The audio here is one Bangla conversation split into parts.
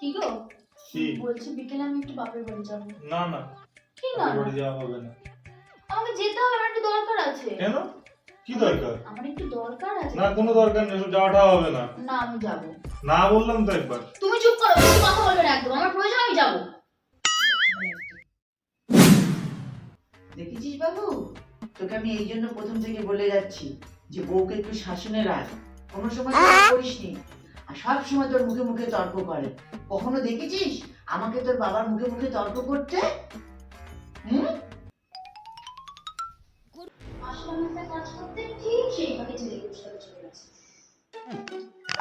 কি গো? কি? বলছি বিকেলে আমি একটু বাপের বাড়ি যাব। না না। কি না? বাড়ি যাওয়া হবে না। আমাকে যেতে হবে আমার একটু দরকার আছে। কেন? কি দরকার? আমার একটু দরকার আছে। না কোনো দরকার নেই যাওয়াটা হবে না। না আমি যাব। না বললাম তো একবার। তুমি চুপ করো বেশি কথা বলবে না একদম। আমার প্রয়োজন আমি যাব। দেখেছিস বাবু? তোকে আমি এই জন্য প্রথম থেকে বলে যাচ্ছি যে বউকে একটু শাসনে রাখ। কোনো সময় তর্ক করিসনি? আর সব সময় তোর মুখে মুখে তর্ক করে। কখনো দেখেছিস? আমাকে তোর বাবার মুখে মুখে তর্ক করতে? হুম?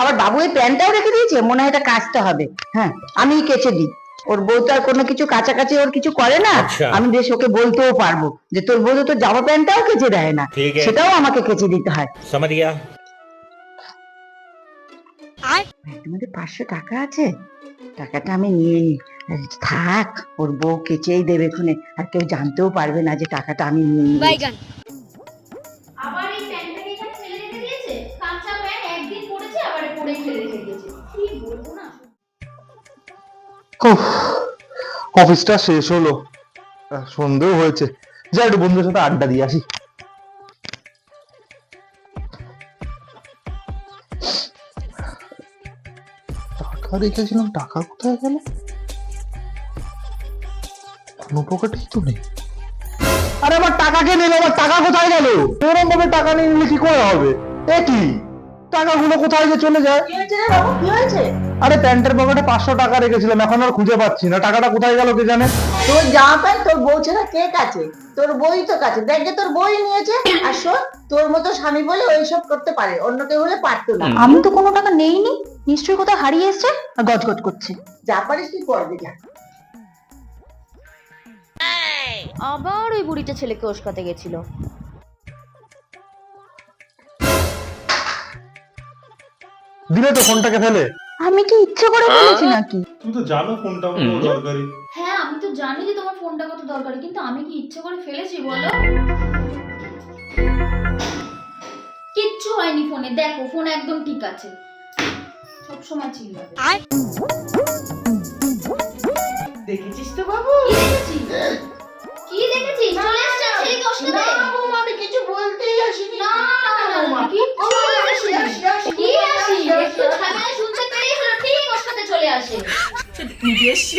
আবার বাবু এই প্যান্টটাও রেখে দিয়েছে? মনে হয় এটা কাচতে হবে। হ্যাঁ আমি কেচে দিই। ওর বউ তো আর কোনো কিছু কাছাকাছি ওর কিছু করে না। আমি বেশ ওকে বলতেও পারব যে তোর বউ তো জামা প্যান্টটাও কেচে দেয় না। সেটাও আমাকে কেচে দিতে হয়। আয় তোমাদের পাঁচশো টাকা আছে? টাকাটা আমি নিয়ে থাক ওর বউ কেচেই দেবে খুনে। আর কেউ জানতেও পারবে না যে টাকাটা আমি নিয়ে বাইগান অফিসটা শেষ হলো। সন্দেহ হয়েছে। যা একটু বন্ধুর সাথে আড্ডা দিয়ে আসি। টাকা রেখেছিলাম টাকা কোথায় গেল? কোনো পকেটেই তো নেই। আরে আমার টাকা কে নিল? আমার টাকা কোথায় গেল? এরকম ভাবে টাকা নিয়ে নিলে কি করে হবে? এ কি? টাকাগুলো কোথায় যে চলে যায়? কি হয়েছে রে বাবু কি হয়েছে? আরে প্যান্টের পকেটে পাঁচশো টাকা রেখেছিলাম এখন আর খুঁজে পাচ্ছি না। টাকাটা কোথায় গেল কে জানে? তোর জামা প্যান্ট তোর বউ ছাড়া কে কাছে তোর বই তো কাছে। দেখ তোর বই নিয়েছে আর শোন তোর মতো স্বামী বলে ওইসব করতে পারে অন্য কেউ হলে পারতো না। আমি তো কোনো টাকা নেইনি। নিশ্চয়ই কোথাও হারিয়ে এসছে আর গজগজ করছে? যা পারিস তুই করবি যা আবার ওই বুড়িটা ছেলেকে ওস্কাতে গেছিল। দিলে তো ফোনটাকে ফেলে। আমি কি ইচ্ছে করে ফেলেছি নাকি? তুমি তো জানো ফোনটা কোনো দরকারি। হ্যাঁ আমি তো জানি যে তোমার ফোনটা কত দরকারি কিন্তু আমি কি ইচ্ছে করে ফেলেছি বলো? কিচ্ছু হয়নি ফোনে। দেখো ফোন একদম ঠিক আছে। সবসময় চিল্লাবে দেখেছিস তো বাবু? কি দেখেছি চলে এসেছে সেই কষ্টতে না বৌমা আমি কিছু বলতেই আসিনি। না বৌমা কি? আসি আসি কি আসি একটু ঝামেলা শুনতে পেরেই হলো ঠিক ওর চলে আসে। তুই বেশি